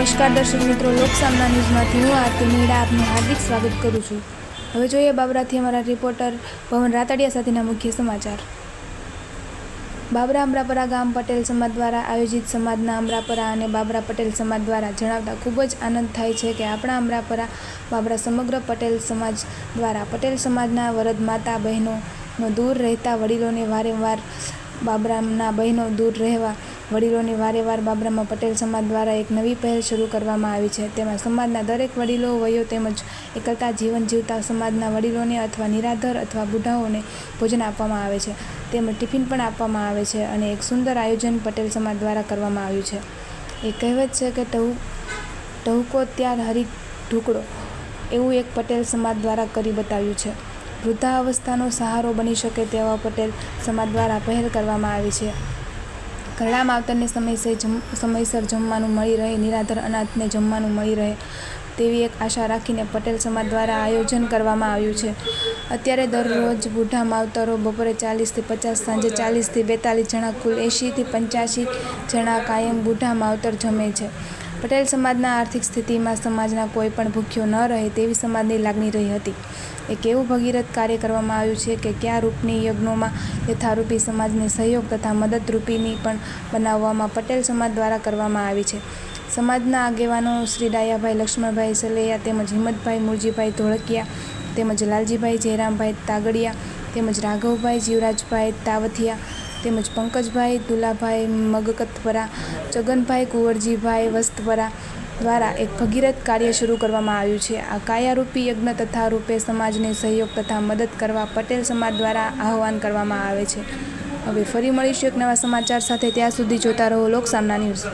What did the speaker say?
નમસ્કાર દર્શક મિત્રો લોકસામના ન્યૂઝમાંથી હું આરતી મીડા આપનું હાર્દિક સ્વાગત કરું છું. હવે જોઈએ બાબરાથી અમારા રિપોર્ટર પવન રાતડિયા સાથેના મુખ્ય સમાચાર. બાબરા અમરાપરા ગામ પટેલ સમાજ દ્વારા આયોજિત સમાજના અમરાપરા અને બાબરા પટેલ સમાજ દ્વારા જણાવતા ખૂબ જ આનંદ થાય છે કે આપણા અમરાપરા, બાબરા સમગ્ર પટેલ સમાજ દ્વારા પટેલ સમાજના વરદ માતા બહેનોનો દૂર રહેતા વડીલોને વારંવાર બાબરાના બહેનો દૂર રહેવા વડીલોની વારે વાર બાબરામાં પટેલ સમાજ દ્વારા એક નવી પહેલ શરૂ કરવામાં આવી છે. તેમાં સમાજના દરેક વડીલો, વયો તેમજ એકલતા જીવન જીવતા સમાજના વડીલોને અથવા નિરાધર અથવા બુઢાઓને ભોજન આપવામાં આવે છે. તેમજ ટિફિન પણ આપવામાં આવે છે અને એક સુંદર આયોજન પટેલ સમાજ દ્વારા કરવામાં આવ્યું છે. એ કહેવત છે કે ટહુ, ટહુકો ત્યાર હરી ઢુકડો. એવું એક પટેલ સમાજ દ્વારા કરી બતાવ્યું છે. વૃદ્ધાવસ્થાનો સહારો બની શકે તેવા પટેલ સમાજ દ્વારા પહેલ કરવામાં આવી છે. ઘરડા માવતરને સમયસર જમ, સમયસર જમવાનું મળી રહે, નિરાધર અનાથને જમવાનું મળી રહે તેવી એક આશા રાખીને પટેલ સમાજ દ્વારા આયોજન કરવામાં આવ્યું છે. અત્યારે દરરોજ બુઢા માવતરો બપોરે ચાલીસથી પચાસ, સાંજે ચાલીસથી બેતાલીસ જણા કુલ એંશીથી પંચ્યાસી જણા કાયમ બુઢા માવતર જમે છે. પટેલ સમાજના આર્થિક સ્થિતિમાં સમાજના કોઈ પણ ભૂખ્યો ન રહે તેવી સમાજની લાગણી રહી હતી. એક એવું ભગીરથ કાર્ય કરવામાં આવ્યું છે કે કયા રૂપની યજ્ઞોમાં યથારૂપી સમાજને સહયોગ તથા મદદરૂપીની પણ બનાવવામાં પટેલ સમાજ દ્વારા કરવામાં આવી છે. સમાજના આગેવાનો શ્રી ડાયાભાઈ લક્ષ્મણભાઈ સલૈયા તેમજ હિંમતભાઈ મુરજીભાઈ ધોળકિયા તેમજ લાલજીભાઈ જયરામભાઈ તાગડિયા તેમજ રાઘવભાઈ જીવરાજભાઈ તાવથિયા તેમજ પંકજભાઈ દુલાભાઈ મગકતવરા જગનભાઈ કુંવરજીભાઈ વસ્તવરા દ્વારા એક ભગીરથ કાર્ય શરૂ કરવામાં આવ્યું છે. આ કાયારૂપી યજ્ઞ તથા રૂપે સમાજને સહયોગ તથા મદદ કરવા પટેલ સમાજ દ્વારા આહવાન કરવામાં આવે છે. હવે ફરી મળીશું એક નવા સમાચાર સાથે. ત્યાં સુધી જોતા રહો લોકસામના ન્યૂઝ.